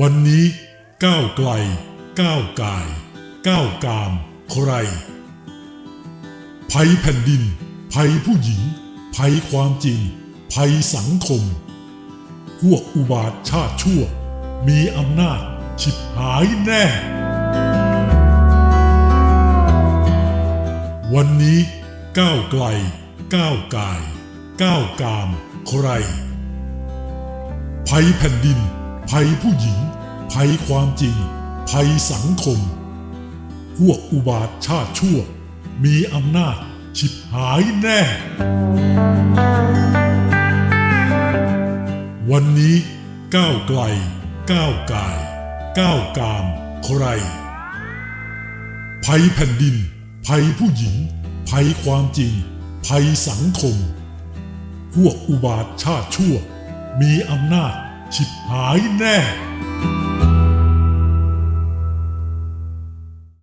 วันนี้ก้าวไกล ก้าวกาย ก้าวกาม ใคร ภัยแผ่นดิน ภัยผู้หญิง ภัยความจริง ภัยสังคม พวกอุบาทชาติชั่ว มีอำนาจฉิบหายแน่ วันนี้ก้าวไกล ก้าวกาย ก้าวกาม ใคร ภัยแผ่นดิน ภัยผู้หญิง ภัยความจริง ภัยสังคม พวกอุบาทชาติชั่ว มีอำนาจฉิบหายแน่ วันนี้ก้าวไกล ก้าวกาย ก้าวกาม ใคร ภัยแผ่นดิน ภัยผู้หญิง ภัยความจริง ภัยสังคม พวกอุบาทชาติชั่ว มีอำนาจ ฉิบหายแน่